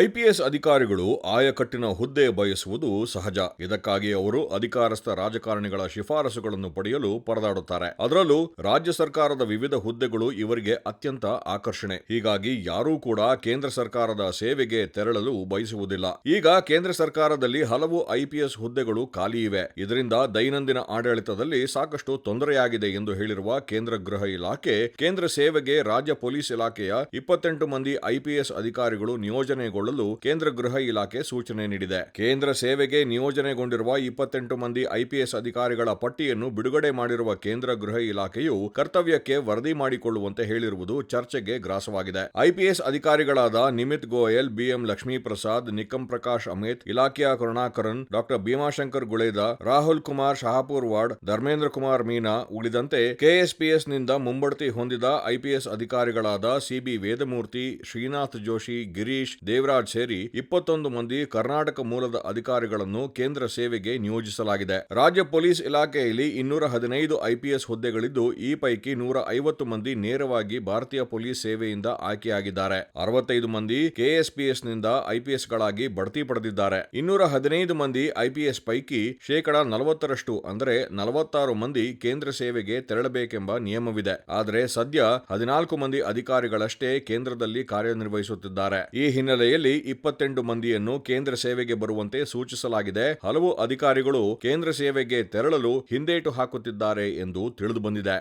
IPS ಅಧಿಕಾರಿಗಳು ಆಯಕಟ್ಟಿನ ಹುದ್ದೆ ಬಯಸುವುದು ಸಹಜ. ಇದಕ್ಕಾಗಿ ಅವರು ಅಧಿಕಾರಸ್ಥ ರಾಜಕಾರಣಿಗಳ ಶಿಫಾರಸುಗಳನ್ನು ಪಡೆಯಲು ಪರದಾಡುತ್ತಾರೆ. ಅದರಲ್ಲೂ ರಾಜ್ಯ ಸರ್ಕಾರದ ವಿವಿಧ ಹುದ್ದೆಗಳು ಇವರಿಗೆ ಅತ್ಯಂತ ಆಕರ್ಷಣೆ. ಹೀಗಾಗಿ ಯಾರೂ ಕೂಡ ಕೇಂದ್ರ ಸರ್ಕಾರದ ಸೇವೆಗೆ ತೆರಳಲು ಬಯಸುವುದಿಲ್ಲ. ಈಗ ಕೇಂದ್ರ ಸರ್ಕಾರದಲ್ಲಿ ಹಲವು ಐಪಿಎಸ್ ಹುದ್ದೆಗಳು ಖಾಲಿ ಇವೆ. ಇದರಿಂದ ದೈನಂದಿನ ಆಡಳಿತದಲ್ಲಿ ಸಾಕಷ್ಟು ತೊಂದರೆಯಾಗಿದೆ ಎಂದು ಹೇಳಿರುವ ಕೇಂದ್ರ ಗೃಹ ಇಲಾಖೆ, ಕೇಂದ್ರ ಸೇವೆಗೆ ರಾಜ್ಯ ಪೊಲೀಸ್ ಇಲಾಖೆಯ ಇಪ್ಪತ್ತೆಂಟು ಮಂದಿ ಐಪಿಎಸ್ ಅಧಿಕಾರಿಗಳು ನಿಯೋಜನೆಗೊಳ್ಳಲು ಕೇಂದ್ರ ಗೃಹ ಇಲಾಖೆ ಸೂಚನೆ ನೀಡಿದೆ. ಕೇಂದ್ರ ಸೇವೆಗೆ ನಿಯೋಜನೆಗೊಂಡಿರುವ ಇಪ್ಪತ್ತೆಂಟು ಮಂದಿ ಐಪಿಎಸ್ ಅಧಿಕಾರಿಗಳ ಪಟ್ಟಿಯನ್ನು ಬಿಡುಗಡೆ ಮಾಡಿರುವ ಕೇಂದ್ರ ಗೃಹ ಇಲಾಖೆಯು ಕರ್ತವ್ಯಕ್ಕೆ ವರದಿ ಮಾಡಿಕೊಳ್ಳುವಂತೆ ಹೇಳಿರುವುದು ಚರ್ಚೆಗೆ ಗ್ರಾಸವಾಗಿದೆ. ಐಪಿಎಸ್ ಅಧಿಕಾರಿಗಳಾದ ನಿಮಿತ್ ಗೋಯಲ್ ಬಿಎಂ ಲಕ್ಷ್ಮೀ ಪ್ರಸಾದ್ ನಿಕಂ ಪ್ರಕಾಶ್ ಅಮಿತ್, ಇಲಾಖೆಯ ಕರುಣಾಕರನ್, ಡಾಕ್ಟರ್ ಭೀಮಾಶಂಕರ್ ಗುಳೇದ, ರಾಹುಲ್ ಕುಮಾರ್ ಶಹಾಪುರ್ ವಾರ್ಡ್, ಧರ್ಮೇಂದ್ರ ಕುಮಾರ್ ಮೀನಾ ಉಳಿದಂತೆ ಕೆಎಸ್ಪಿಎಸ್ನಿಂದ ಮುಂಬಡ್ತಿ ಹೊಂದಿದ ಐಪಿಎಸ್ ಅಧಿಕಾರಿಗಳಾದ ಸಿಬಿ ವೇದಮೂರ್ತಿ, ಶ್ರೀನಾಥ್ ಜೋಶಿ, ಗಿರೀಶ್ ದೇವರಾಜ್ ಸೇರಿ ಇಪ್ಪತ್ತೊಂದು ಮಂದಿ ಕರ್ನಾಟಕ ಮೂಲದ ಅಧಿಕಾರಿಗಳನ್ನು ಕೇಂದ್ರ ಸೇವೆಗೆ ನಿಯೋಜಿಸಲಾಗಿದೆ. ರಾಜ್ಯ ಪೊಲೀಸ್ ಇಲಾಖೆಯಲ್ಲಿ ಇನ್ನೂರ ಹದಿನೈದು ಐಪಿಎಸ್ ಹುದ್ದೆಗಳಿದ್ದು, ಈ ಪೈಕಿ ನೂರ ಐವತ್ತು ಮಂದಿ ನೇರವಾಗಿ ಭಾರತೀಯ ಪೊಲೀಸ್ ಸೇವೆಯಿಂದ ಆಯ್ಕೆಯಾಗಿದ್ದಾರೆ. ಅರವತ್ತೈದು ಮಂದಿ ಕೆಎಸ್ಪಿಎಸ್ನಿಂದ ಐಪಿಎಸ್ ಗಳಾಗಿ ಬಡ್ತಿ ಪಡೆದಿದ್ದಾರೆ. ಇನ್ನೂರ ಹದಿನೈದು ಮಂದಿ ಐಪಿಎಸ್ ಪೈಕಿ ಶೇಕಡ ನಲವತ್ತರಷ್ಟು, ಅಂದರೆ ನಲವತ್ತಾರು ಮಂದಿ ಕೇಂದ್ರ ಸೇವೆಗೆ ತೆರಳಬೇಕೆಂಬ ನಿಯಮವಿದೆ. ಆದರೆ ಸದ್ಯ ಹದಿನಾಲ್ಕು ಮಂದಿ ಅಧಿಕಾರಿಗಳಷ್ಟೇ ಕೇಂದ್ರದಲ್ಲಿ ಕಾರ್ಯನಿರ್ವಹಿಸುತ್ತಿದ್ದಾರೆ. ಈ ಹಿನ್ನೆಲೆಯಲ್ಲಿ ಇಪ್ಪತ್ತೆಂಟು ಮಂದಿಯನ್ನು ಕೇಂದ್ರ ಸೇವೆಗೆ ಬರುವಂತೆ ಸೂಚಿಸಲಾಗಿದೆ. ಹಲವು ಅಧಿಕಾರಿಗಳು ಕೇಂದ್ರ ಸೇವೆಗೆ ತೆರಳಲು ಹಿಂದೇಟು ಹಾಕುತ್ತಿದ್ದಾರೆ ಎಂದು ತಿಳಿದುಬಂದಿದೆ.